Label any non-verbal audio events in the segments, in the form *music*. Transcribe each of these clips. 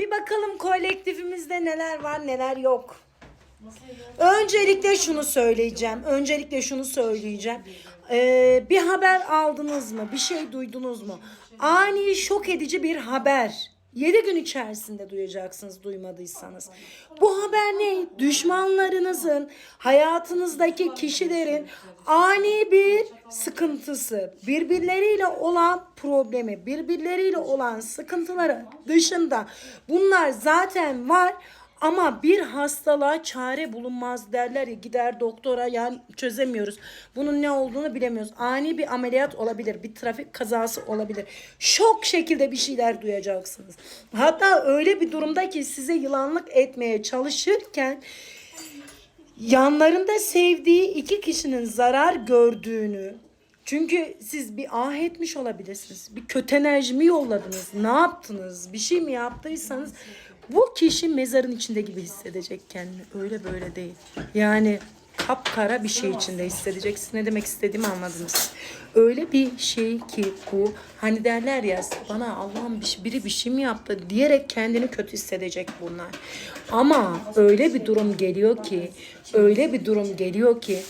Bir bakalım kolektifimizde neler var neler yok. Öncelikle şunu söyleyeceğim. Öncelikle şunu söyleyeceğim. Ee, bir haber aldınız mı? Bir şey duydunuz mu? Ani şok edici bir haber. 7 gün içerisinde duyacaksınız duymadıysanız. Bu haber ne? Düşmanlarınızın, hayatınızdaki kişilerin ani bir sıkıntısı, birbirleriyle olan problemi, birbirleriyle olan sıkıntıları dışında. Bunlar zaten var ama bir hastalığa çare bulunmaz derler ya gider doktora yani çözemiyoruz. Bunun ne olduğunu bilemiyoruz. Ani bir ameliyat olabilir. Bir trafik kazası olabilir. Şok şekilde bir şeyler duyacaksınız. Hatta öyle bir durumda ki size yılanlık etmeye çalışırken yanlarında sevdiği iki kişinin zarar gördüğünü çünkü siz bir ah etmiş olabilirsiniz. Bir kötü enerji mi yolladınız? Ne yaptınız? Bir şey mi yaptıysanız bu kişi mezarın içinde gibi hissedecek kendini. Öyle böyle değil. Yani kapkara bir şey içinde hissedeceksin. Ne demek istediğimi anladınız. Öyle bir şey ki bu hani derler ya bana Allah'ım şey- biri bir şey mi yaptı diyerek kendini kötü hissedecek bunlar. Ama öyle bir durum geliyor ki öyle bir durum geliyor ki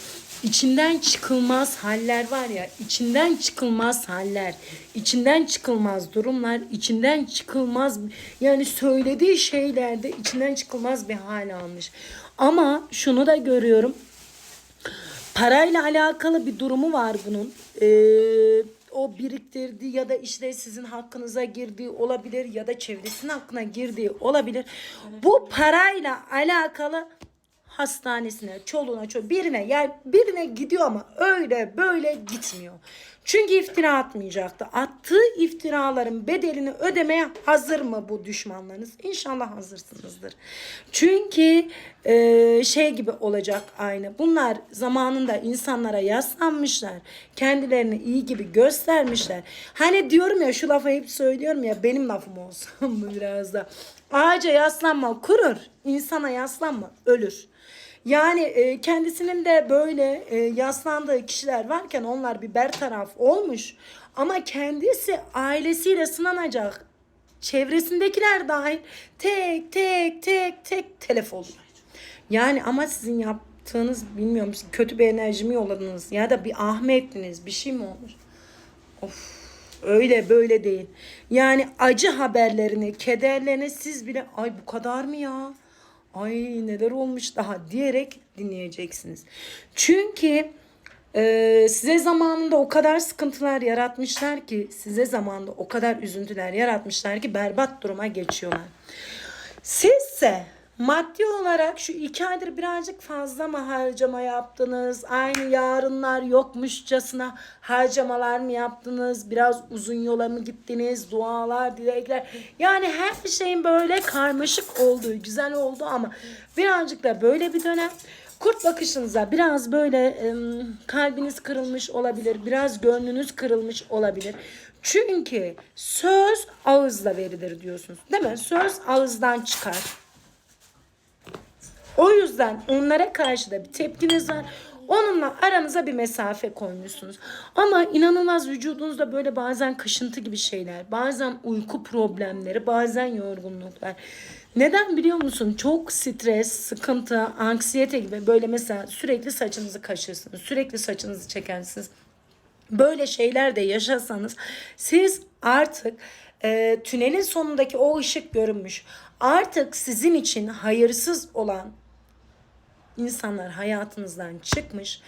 İçinden çıkılmaz haller var ya, içinden çıkılmaz haller, içinden çıkılmaz durumlar, içinden çıkılmaz yani söylediği şeylerde içinden çıkılmaz bir hal almış. Ama şunu da görüyorum. Parayla alakalı bir durumu var bunun. Ee, o biriktirdiği ya da işte sizin hakkınıza girdiği olabilir ya da çevresinin hakkına girdiği olabilir. Bu parayla alakalı hastanesine, çoluğuna, çocuğuna, birine yani birine gidiyor ama öyle böyle gitmiyor. Çünkü iftira atmayacaktı. Attığı iftiraların bedelini ödemeye hazır mı bu düşmanlarınız? İnşallah hazırsınızdır. Çünkü e, şey gibi olacak aynı. Bunlar zamanında insanlara yaslanmışlar. Kendilerini iyi gibi göstermişler. Hani diyorum ya şu lafı hep söylüyorum ya benim lafım olsun *laughs* bu biraz da. Ağaca yaslanma kurur, insana yaslanma ölür. Yani e, kendisinin de böyle e, yaslandığı kişiler varken onlar bir bertaraf olmuş. Ama kendisi ailesiyle sınanacak. Çevresindekiler dahil tek tek tek tek telef oldular. Yani ama sizin yaptığınız bilmiyorum kötü bir enerji mi yolladınız ya da bir ahme ettiniz bir şey mi olmuş? Of öyle böyle değil. Yani acı haberlerini, kederlerini siz bile ay bu kadar mı ya? Ay neler olmuş daha diyerek dinleyeceksiniz. Çünkü e, size zamanında o kadar sıkıntılar yaratmışlar ki size zamanında o kadar üzüntüler yaratmışlar ki berbat duruma geçiyorlar. Sizse maddi olarak şu iki aydır birazcık fazla mı harcama yaptınız? Aynı yarınlar yokmuşçasına harcamalar mı yaptınız? Biraz uzun yola mı gittiniz? Dualar, dilekler. Yani her şeyin böyle karmaşık olduğu, güzel oldu ama birazcık da böyle bir dönem. Kurt bakışınıza biraz böyle kalbiniz kırılmış olabilir. Biraz gönlünüz kırılmış olabilir. Çünkü söz ağızla verilir diyorsunuz. Değil mi? Söz ağızdan çıkar. Yüzden onlara karşı da bir tepkiniz var. Onunla aranıza bir mesafe koymuşsunuz. Ama inanılmaz vücudunuzda böyle bazen kaşıntı gibi şeyler, bazen uyku problemleri, bazen yorgunluklar. Neden biliyor musun? Çok stres, sıkıntı, anksiyete gibi böyle mesela sürekli saçınızı kaşırsınız, sürekli saçınızı çekersiniz. Böyle şeyler de yaşasanız siz artık e, tünelin sonundaki o ışık görünmüş. Artık sizin için hayırsız olan insanlar hayatınızdan çıkmış.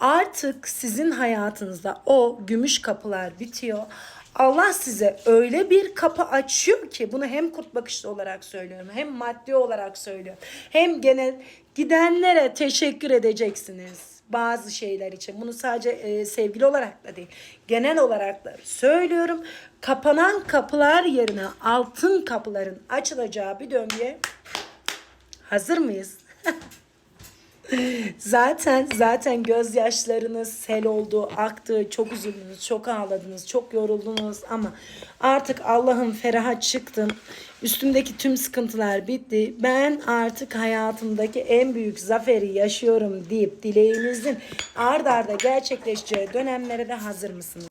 Artık sizin hayatınızda o gümüş kapılar bitiyor. Allah size öyle bir kapı açıyor ki bunu hem kurt bakışlı olarak söylüyorum hem maddi olarak söylüyorum. Hem genel gidenlere teşekkür edeceksiniz bazı şeyler için. Bunu sadece e, sevgili olarak da değil genel olarak da söylüyorum. Kapanan kapılar yerine altın kapıların açılacağı bir döngüye hazır mıyız? *laughs* Zaten zaten gözyaşlarınız sel oldu, aktı, çok üzüldünüz, çok ağladınız, çok yoruldunuz ama artık Allah'ın feraha çıktım. Üstümdeki tüm sıkıntılar bitti. Ben artık hayatımdaki en büyük zaferi yaşıyorum deyip dileğinizin ard arda gerçekleşeceği dönemlere de hazır mısınız?